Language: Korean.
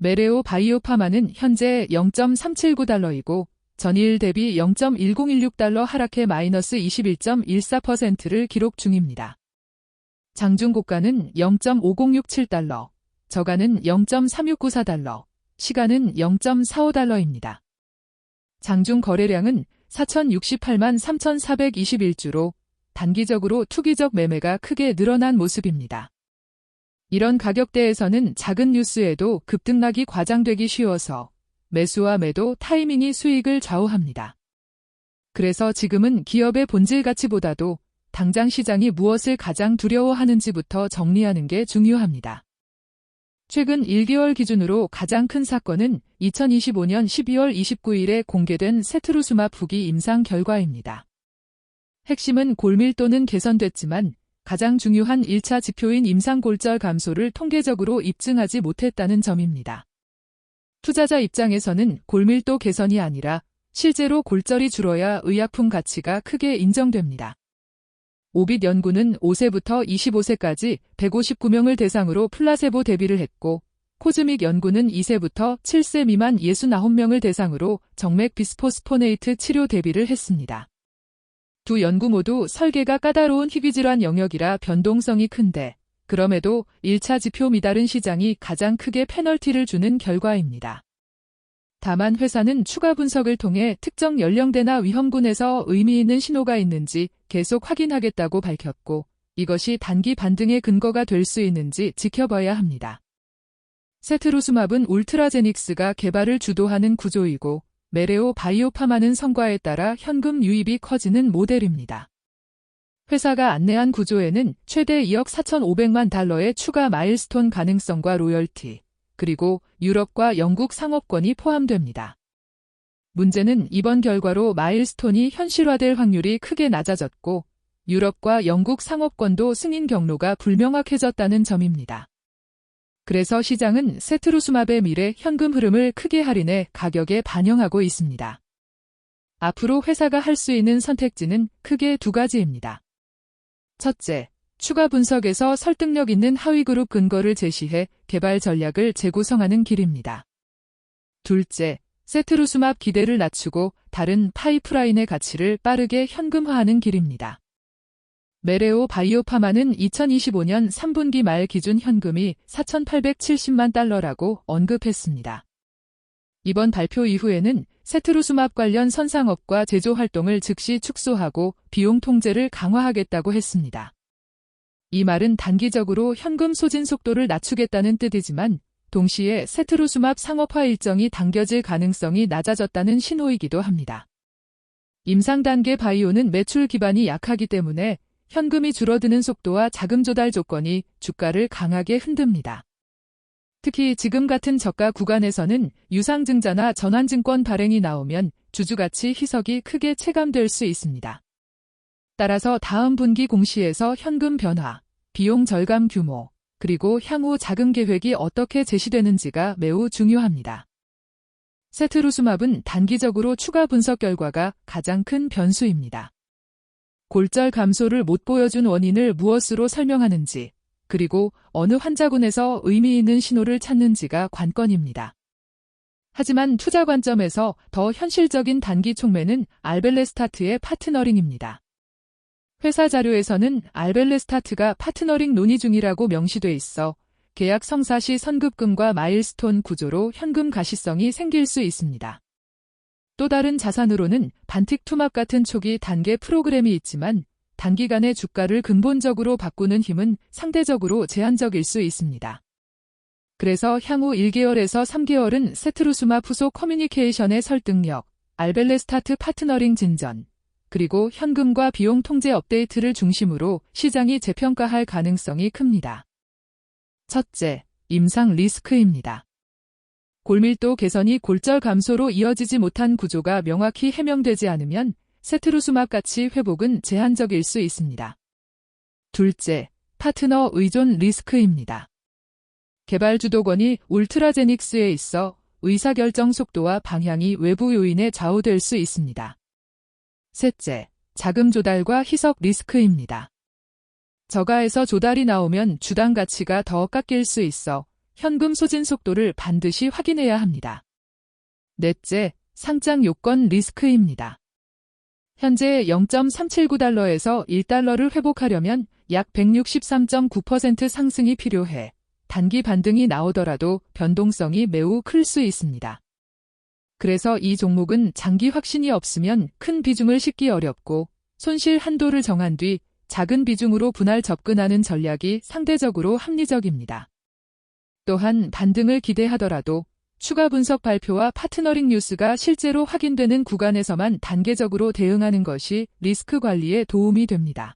메레오 바이오파마는 현재 0.379달러이고 전일 대비 0.1016달러 하락해 마이너스 21.14%를 기록 중입니다. 장중 고가는 0.5067달러, 저가는 0.3694달러, 시간은 0.45달러입니다. 장중 거래량은 4,068만 3,421주로 단기적으로 투기적 매매가 크게 늘어난 모습입니다. 이런 가격대에서는 작은 뉴스에도 급등락이 과장되기 쉬워서 매수와 매도 타이밍이 수익을 좌우합니다. 그래서 지금은 기업의 본질 가치보다도 당장 시장이 무엇을 가장 두려워하는지부터 정리하는 게 중요합니다. 최근 1개월 기준으로 가장 큰 사건은 2025년 12월 29일에 공개된 세트루스마 부기 임상 결과입니다. 핵심은 골밀도는 개선됐지만 가장 중요한 1차 지표인 임상골절 감소를 통계적으로 입증하지 못했다는 점입니다. 투자자 입장에서는 골밀도 개선이 아니라 실제로 골절이 줄어야 의약품 가치가 크게 인정됩니다. 오빛 연구는 5세부터 25세까지 159명을 대상으로 플라세보 대비를 했고 코즈믹 연구는 2세부터 7세 미만 69명을 대상으로 정맥 비스포스포네이트 치료 대비를 했습니다. 두 연구 모두 설계가 까다로운 희귀질환 영역이라 변동성이 큰데 그럼에도 1차 지표 미달은 시장이 가장 크게 페널티를 주는 결과입니다. 다만 회사는 추가 분석을 통해 특정 연령대나 위험군에서 의미 있는 신호가 있는지 계속 확인하겠다고 밝혔고 이것이 단기 반등의 근거가 될 수 있는지 지켜봐야 합니다. 세트로스맙은 울트라제닉스가 개발을 주도하는 구조이고 메레오 바이오파마는 성과에 따라 현금 유입이 커지는 모델입니다. 회사가 안내한 구조에는 최대 2억 4,500만 달러의 추가 마일스톤 가능성과 로열티, 그리고 유럽과 영국 상업권이 포함됩니다. 문제는 이번 결과로 마일스톤이 현실화될 확률이 크게 낮아졌고 유럽과 영국 상업권도 승인 경로가 불명확해졌다는 점입니다. 그래서 시장은 세트루스맙의 미래 현금 흐름을 크게 할인해 가격에 반영하고 있습니다. 앞으로 회사가 할 수 있는 선택지는 크게 두 가지입니다. 첫째, 추가 분석에서 설득력 있는 하위 그룹 근거를 제시해 개발 전략을 재구성하는 길입니다. 둘째, 세트루스맙 기대를 낮추고 다른 파이프라인의 가치를 빠르게 현금화하는 길입니다. 메레오 바이오파마는 2025년 3분기 말 기준 현금이 4,870만 달러라고 언급했습니다. 이번 발표 이후에는 세트루스맙 관련 선상업과 제조 활동을 즉시 축소하고 비용 통제를 강화하겠다고 했습니다. 이 말은 단기적으로 현금 소진 속도를 낮추겠다는 뜻이지만 동시에 세트루스맙 상업화 일정이 당겨질 가능성이 낮아졌다는 신호이기도 합니다. 임상 단계 바이오는 매출 기반이 약하기 때문에 현금이 줄어드는 속도와 자금 조달 조건이 주가를 강하게 흔듭니다. 특히 지금 같은 저가 구간에서는 유상증자나 전환증권 발행이 나오면 주주가치 희석이 크게 체감될 수 있습니다. 따라서 다음 분기 공시에서 현금 변화, 비용 절감 규모, 그리고 향후 자금 계획이 어떻게 제시되는지가 매우 중요합니다. 세트루스맙은 단기적으로 추가 분석 결과가 가장 큰 변수입니다. 골절 감소를 못 보여준 원인을 무엇으로 설명하는지, 그리고 어느 환자군에서 의미 있는 신호를 찾는지가 관건입니다. 하지만 투자 관점에서 더 현실적인 단기 촉매는 알벨레스타트의 파트너링입니다. 회사 자료에서는 알벨레스타트가 파트너링 논의 중이라고 명시돼 있어 계약 성사 시 선급금과 마일스톤 구조로 현금 가시성이 생길 수 있습니다. 또 다른 자산으로는 반틱 투합 같은 초기 단계 프로그램이 있지만 단기간에 주가를 근본적으로 바꾸는 힘은 상대적으로 제한적일 수 있습니다. 그래서 향후 1개월에서 3개월은 세트루스마 후속 커뮤니케이션의 설득력, 알벨레 스타트 파트너링 진전, 그리고 현금과 비용 통제 업데이트를 중심으로 시장이 재평가할 가능성이 큽니다. 첫째, 임상 리스크입니다. 골밀도 개선이 골절 감소로 이어지지 못한 구조가 명확히 해명되지 않으면 세트루스맙 같이 회복은 제한적일 수 있습니다. 둘째, 파트너 의존 리스크입니다. 개발 주도권이 울트라제닉스에 있어 의사결정 속도와 방향이 외부 요인에 좌우될 수 있습니다. 셋째, 자금 조달과 희석 리스크입니다. 저가에서 조달이 나오면 주당 가치가 더 깎일 수 있어 현금 소진 속도를 반드시 확인해야 합니다. 넷째, 상장 요건 리스크입니다. 현재 0.379달러에서 1달러를 회복하려면 약 163.9% 상승이 필요해 단기 반등이 나오더라도 변동성이 매우 클 수 있습니다. 그래서 이 종목은 장기 확신이 없으면 큰 비중을 싣기 어렵고 손실 한도를 정한 뒤 작은 비중으로 분할 접근하는 전략이 상대적으로 합리적입니다. 또한 반등을 기대하더라도 추가 분석 발표와 파트너링 뉴스가 실제로 확인되는 구간에서만 단계적으로 대응하는 것이 리스크 관리에 도움이 됩니다.